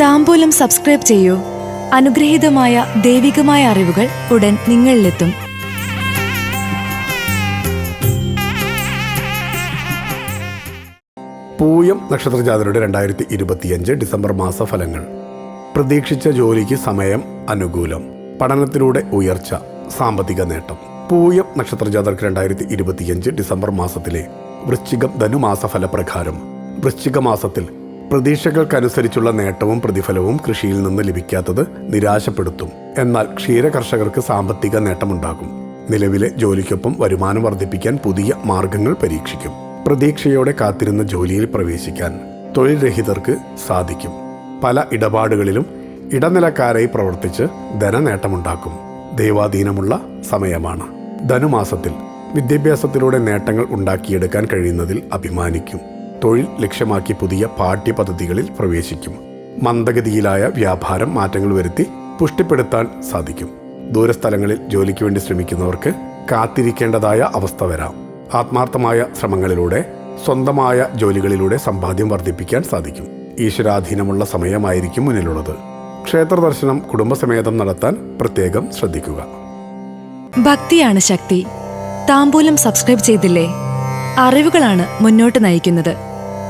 താമ്പൂലം subscribe ചെയ്യൂ. അനുഗ്രഹീതമായ ദൈവികമായ അറിവുകൾ ഉടൻ നിങ്ങളിലെത്തും. പൂയം നക്ഷത്രജാതരുടെ രണ്ടായിരത്തി ഇരുപത്തിയഞ്ച് ഡിസംബർ മാസ ഫലങ്ങൾ പ്രതീക്ഷിച്ച ജോലിക്ക് സമയം അനുകൂലം. പഠനത്തിലൂടെ ഉയർച്ച സാമ്പത്തിക നേട്ടം. പൂയം നക്ഷത്രജാതർക്ക് രണ്ടായിരത്തി ഇരുപത്തിയഞ്ച് ഡിസംബർ മാസത്തിലെ വൃശ്ചികം ധനുമാസ ഫലപ്രകാരം വൃശ്ചിക മാസത്തിൽ പ്രതീക്ഷകൾക്കനുസരിച്ചുള്ള നേട്ടവും പ്രതിഫലവും കൃഷിയിൽ നിന്ന് ലഭിക്കാത്തത് നിരാശപ്പെടുത്തും. എന്നാൽ ക്ഷീര കർഷകർക്ക് സാമ്പത്തിക നേട്ടമുണ്ടാകും. നിലവിലെ ജോലിക്കൊപ്പം വരുമാനം വർദ്ധിപ്പിക്കാൻ പുതിയ മാർഗങ്ങൾ പരീക്ഷിക്കും. പ്രതീക്ഷയോടെ കാത്തിരുന്ന ജോലിയിൽ പ്രവേശിക്കാൻ തൊഴിൽ രഹിതർക്ക് സാധിക്കും. പല ഇടപാടുകളിലും ഇടനിലക്കാരായി പ്രവർത്തിച്ച് ധനനേട്ടമുണ്ടാക്കും. ദൈവാധീനമുള്ള സമയമാണ്. ധനുമാസത്തിൽ വിദ്യാഭ്യാസത്തിലൂടെ നേട്ടങ്ങൾ ഉണ്ടാക്കിയെടുക്കാൻ കഴിയുന്നതിൽ അഭിമാനിക്കും. തൊഴിൽ ലക്ഷ്യമാക്കി പുതിയ പാഠ്യപദ്ധതികളിൽ പ്രവേശിക്കും. മന്ദഗതിയിലായ വ്യാപാരം മാറ്റങ്ങൾ വരുത്തി പുഷ്ടിപ്പെടുത്താൻ സാധിക്കും. ദൂരസ്ഥലങ്ങളിൽ ജോലിക്ക് വേണ്ടി ശ്രമിക്കുന്നവർക്ക് കാത്തിരിക്കേണ്ടതായ അവസ്ഥ വരാം. ആത്മാർത്ഥമായ ശ്രമങ്ങളിലൂടെ സ്വന്തമായ ജോലികളിലൂടെ സമ്പാദ്യം വർദ്ധിപ്പിക്കാൻ സാധിക്കും. ഈശ്വരാധീനമുള്ള സമയമായിരിക്കും മുന്നിലുള്ളത്. ക്ഷേത്ര ദർശനം കുടുംബസമേതം നടത്താൻ പ്രത്യേകം ശ്രദ്ധിക്കുക. ഭക്തിയാണ് ശക്തി. താമ്പൂലം സബ്സ്ക്രൈബ് ചെയ്തില്ലേ? അറിവുകളാണ് മുന്നോട്ട് നയിക്കുന്നത്.